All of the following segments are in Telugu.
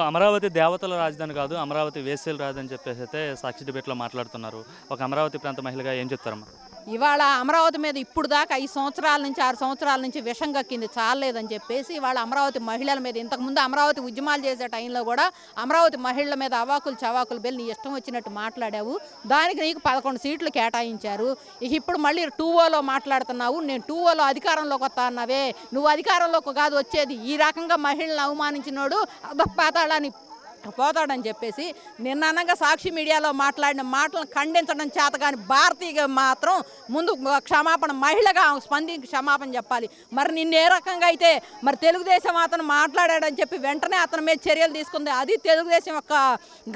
అమరావతి దేవతల రాజధాని కాదు అమరావతి వేసేల రాజధాని చెప్పేసి అయితే సాక్షి డిబేట్లో మాట్లాడుతున్నారు. ఒక అమరావతి ప్రాంత మహిళగా ఏం చెప్తారమ్మా? ఇవాళ అమరావతి మీద ఇప్పుడు దాకా ఐదు సంవత్సరాల నుంచి ఆరు సంవత్సరాల నుంచి విషం కక్కింది చాలేదని చెప్పేసి ఇవాళ అమరావతి మహిళల మీద ఇంతకుముందు అమరావతి ఉద్యమాలు చేసే టైంలో కూడా అమరావతి మహిళల మీద అవాకులు చవాకులు బెల్లి నీ ఇష్టం వచ్చినట్టు మాట్లాడావు. దానికి నీకు పదకొండు సీట్లు కేటాయించారు. ఇక ఇప్పుడు మళ్ళీ టూ ఓలో మాట్లాడుతున్నావు. నేను టూ ఓలో అధికారంలోకి వస్తా అన్నావే. నువ్వు అధికారంలోకి కాదు వచ్చేది ఈ రకంగా మహిళలను అవమానించినోడు పాతాళాన్ని పోతాడని చెప్పేసి నిన్న అనగా సాక్షి మీడియాలో మాట్లాడిన మాటలను ఖండించడం చేత కానీ భారతీయ మాత్రం ముందు క్షమాపణ మహిళగా స్పందించి క్షమాపణ చెప్పాలి. మరి నిన్న ఏ రకంగా అయితే మరి తెలుగుదేశం అతను మాట్లాడాడని చెప్పి వెంటనే అతని మీద చర్యలు తీసుకుంది. అది తెలుగుదేశం యొక్క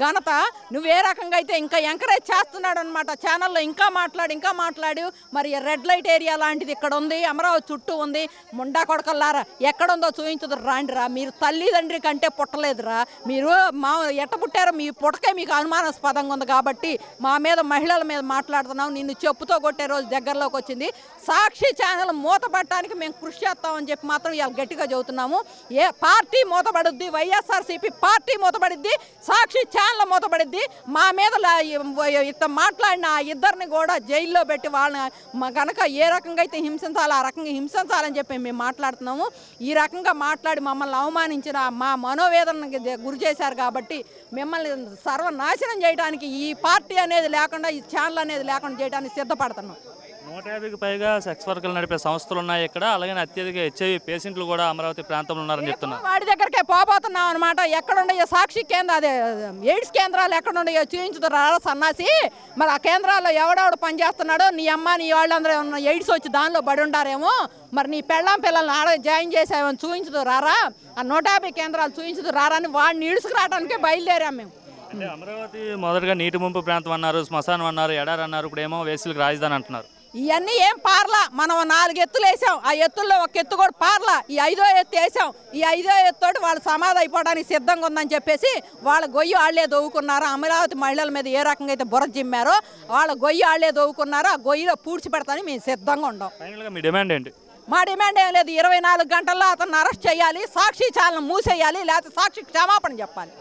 ఘనత. నువ్వు ఏ రకంగా అయితే ఇంకా ఎంకరేజ్ చేస్తున్నాడు అనమాట ఛానల్లో. ఇంకా మాట్లాడు ఇంకా మాట్లాడు. మరి రెడ్ లైట్ ఏరియా లాంటిది ఇక్కడ ఉంది అమరావతి చుట్టూ ఉంది. ముండా కొడకల్లారా ఎక్కడుందో చూపించదు రాండిరా మీరు తల్లిదండ్రి కంటే పుట్టలేదురా. మీరు మా ఎట్ట పుట్టారో మీ పుటకే మీకు అనుమానాస్పదంగా ఉంది కాబట్టి మా మీద మహిళల మీద మాట్లాడుతున్నాం. నిన్ను చెప్పుతో కొట్టే రోజు దగ్గరలోకి వచ్చింది. సాక్షి ఛానల్ మూతపడటానికి మేము కృషి చేస్తామని చెప్పి మాత్రం ఇవాళ గట్టిగా చెబుతున్నాము. ఏ పార్టీ మూతపడుద్ది వైఎస్ఆర్సీపీ పార్టీ మూతపడిద్ది సాక్షి ఛానల్ మూతపడిద్ది. మా మీద ఇంత మాట్లాడిన ఆ ఇద్దరిని కూడా జైల్లో పెట్టి వాళ్ళని కనుక ఏ రకంగా అయితే హింసించాలో ఆ రకంగా హింసించాలని చెప్పి మేము మాట్లాడుతున్నాము. ఈ రకంగా మాట్లాడి మమ్మల్ని అవమానించిన మా మనోవేదనకి గురి చేశారు కాబట్టి మిమ్మల్ని సర్వనాశనం చేయడానికి ఈ పార్టీ అనేది లేకుండా ఈ ఛానల్ అనేది లేకుండా చేయడానికి సిద్ధపడుతున్నాం. నూట యాభైకి పైగా సెక్స్ వర్కర్లు నడిపే సంస్థలు ఉన్నాయి ఇక్కడ. అలాగే అత్యధిక హెచ్ఐవి పేషెంట్లు కూడా అమరావతి ప్రాంతంలో ఉన్నారని చెప్తున్నారు. వాడి దగ్గరకే పోబోతున్నాం అనమాట ఎక్కడుండయో సాక్షి కేంద్ర అదే ఎయిడ్స్ కేంద్రాలు ఎక్కడుండయో చూపించుతారా సన్నాసి? మరి ఆ కేంద్రాల్లో ఎవడెవడు పనిచేస్తున్నాడో నీ అమ్మ నీ వాళ్ళందరూ ఏమన్నా ఎయిడ్స్ వచ్చి దానిలో పడి ఉండారేమో? మరి నీ పెళ్ళాం పిల్లల్ని ఆడ జాయిన్ చేసామని చూపించదు రారా ఆ నూట యాభై కేంద్రాలు చూపించదు రారా అని వాడిని ఈడ్చుకు రావడానికే బయలుదేరాం మేము. అంటే అమరావతి మొదటగా నీటి ముంపు ప్రాంతం అన్నారు శ్మశానం అన్నారు ఎడారి అన్నారు ఇప్పుడు ఏమో వేసులకు రాజధాని అంటున్నారు. ఇవన్నీ ఏం పార్లా? మనం నాలుగు ఎత్తులు వేసాం. ఆ ఎత్తుల్లో ఒక ఎత్తు కూడా పార్లా. ఈ ఐదో ఎత్తు వేసాం. ఈ ఐదో ఎత్తోటి వాళ్ళు సమాధి అయిపోవడానికి సిద్ధంగా ఉందని చెప్పేసి వాళ్ళ గొయ్యి వాళ్ళే దవ్వుకున్నారు అమరావతి మహిళల మీద ఏ రకంగా అయితే బుర్ర జిమ్మారో వాళ్ళ గొయ్యి వాళ్ళే దవ్వుకున్నారో ఆ గొయ్యిలో పూడ్చి పెడతానికి మేము సిద్ధంగా ఉండం. ఫైనల్గా మీ డిమాండ్ ఏంటి? మా డిమాండ్ ఏం లేదు. ఇరవై నాలుగు గంటల్లో అతను అరెస్ట్ చేయాలి. సాక్షి ఛానల్ మూసేయాలి. లేకపోతే సాక్షి క్షమాపణ చెప్పాలి.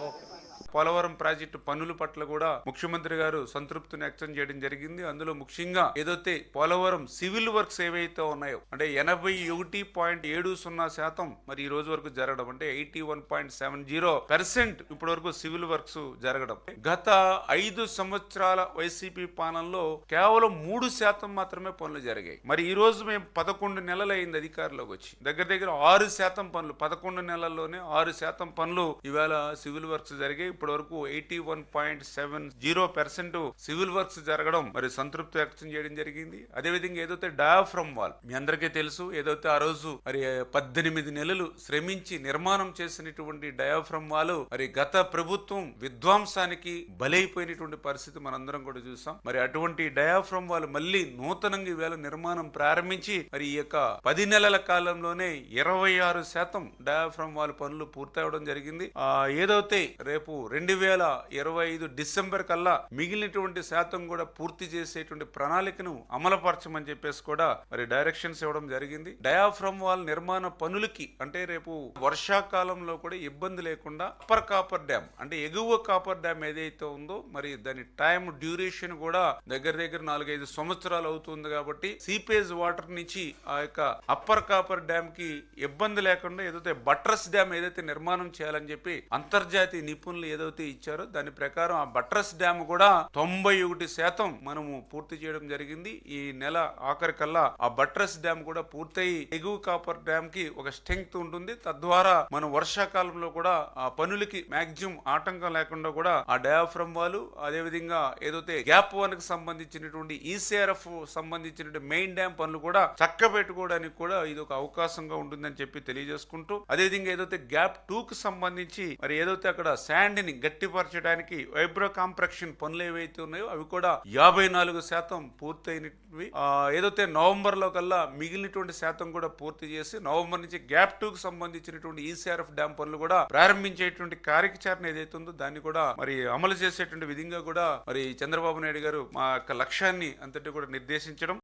పోలవరం ప్రాజెక్టు పనుల పట్ల కూడా ముఖ్యమంత్రి గారు సంతృప్తిని వ్యక్తం చేయడం జరిగింది. అందులో ముఖ్యంగా ఏదైతే పోలవరం సివిల్ వర్క్స్ ఏవైతే ఉన్నాయో అంటే ఎనభై ఒకటి పాయింట్ ఏడు సున్నా శాతం మరి ఈ రోజు వరకు జరగడం అంటే eighty one point seven zero percent ఇప్పటి వరకు సివిల్ వర్క్స్ జరగడం. గత ఐదు సంవత్సరాల వైసీపీ పాలనలో కేవలం మూడు శాతం మాత్రమే పనులు జరిగాయి. మరి ఈ రోజు మేము పదకొండు నెలలైంది అయింది అధికారంలోకి వచ్చి. దగ్గర దగ్గర ఆరు శాతం పనులు పదకొండు నెలల్లోనే ఆరు శాతం పనులు ఇవాళ సివిల్ వర్క్స్ జరిగాయి. ఇప్పటి వరకు eighty one point seven zero percent civil works జరగడం మరి సంతృప్తి వ్యక్తం చేయడం జరిగింది. అదేవిధంగా ఏదైతే డయాఫ్రమ్ వాల్ మీ అందరికీ తెలుసు ఏదైతే ఆ రోజు మరి పద్దెనిమిది నెలలు శ్రమించి నిర్మాణం చేసినటువంటి డయాఫ్రమ్ వాల్ మరి గత ప్రభుత్వం విధ్వంసానికి బలైపోయినటువంటి పరిస్థితి మనందరం కూడా చూసాం. మరి అటువంటి డయాఫ్రమ్ వాల్ మళ్ళీ నూతనంగా ఈవేళ నిర్మాణం ప్రారంభించి మరి ఈ యొక్క పది నెలల కాలంలోనే ఇరవై ఆరు శాతం డయాఫ్రమ్ వాల్ పనులు పూర్తవడం జరిగింది. ఆ ఏదైతే రేపు రెండు వేల ఇరవై ఐదు డిసెంబర్ కల్లా మిగిలినటువంటి శాతం కూడా పూర్తి చేసేటువంటి ప్రణాళికను అమలుపరచమని చెప్పేసి కూడా మరి డైరెక్షన్స్ ఇవ్వడం జరిగింది. డయాఫ్రమ్ వాల్ నిర్మాణ పనులకి అంటే రేపు వర్షాకాలంలో కూడా ఇబ్బంది లేకుండా అప్పర్ కాపర్ డ్యామ్ అంటే ఎగువ కాపర్ డ్యామ్ ఏదైతే ఉందో మరి దాని టైం డ్యూరేషన్ కూడా దగ్గర దగ్గర నాలుగైదు సంవత్సరాలు అవుతుంది కాబట్టి సీపేజ్ వాటర్ నుంచి ఆ యొక్క అప్పర్ కాపర్ డ్యామ్కి ఇబ్బంది లేకుండా ఏదైతే బట్రస్ డ్యామ్ ఏదైతే నిర్మాణం చేయాలని చెప్పి అంతర్జాతీయ నిపుణులు ఏదో ఏదైతే ఇచ్చారో దాని ప్రకారం ఆ బట్రస్ డ్యామ్ కూడా తొంభై ఒకటి శాతం మనము పూర్తి చేయడం జరిగింది. ఈ నెల ఆఖరికల్లా ఆ బట్రస్ డ్యామ్ కూడా పూర్తయి ఎగువ కాపర్ డ్యామ్కి ఒక స్ట్రెంగ్త్ ఉంటుంది. తద్వారా మనం వర్షాకాలంలో కూడా ఆ పనులకి మాక్సిమం ఆటంకం లేకుండా కూడా ఆ డయాఫ్రమ్ వాళ్ళు అదే విధంగా ఏదైతే గ్యాప్ వన్కి సంబంధించినటువంటి ఈసీఆర్ఎఫ్ సంబంధించిన మెయిన్ డ్యామ్ పనులు కూడా చక్క పెట్టుకోవడానికి కూడా ఇది ఒక అవకాశంగా ఉంటుందని చెప్పి తెలియజేసుకుంటూ అదే విధంగా ఏదైతే గ్యాప్ టూ కు సంబంధించి మరి ఏదైతే అక్కడ శాండ్ ని గట్టిపరచడానికి వైబ్రో కాంప్రక్షన్ పనులు ఏవైతే ఉన్నాయో అవి కూడా యాభై నాలుగు శాతం పూర్తయినవి. ఏదైతే నవంబర్లో కల్లా మిగిలినటువంటి శాతం కూడా పూర్తి చేసి నవంబర్ నుంచి గ్యాప్ టూ కి సంబంధించినటువంటి ఈసీఆర్ఎఫ్ డ్యామ్ పనులు కూడా ప్రారంభించేటువంటి కార్యచరణ ఏదైతే ఉందో దాన్ని కూడా మరి అమలు చేసేటువంటి విధంగా కూడా మరి చంద్రబాబు నాయుడు గారు మా యొక్క లక్ష్యాన్ని అంతటి కూడా నిర్దేశించడం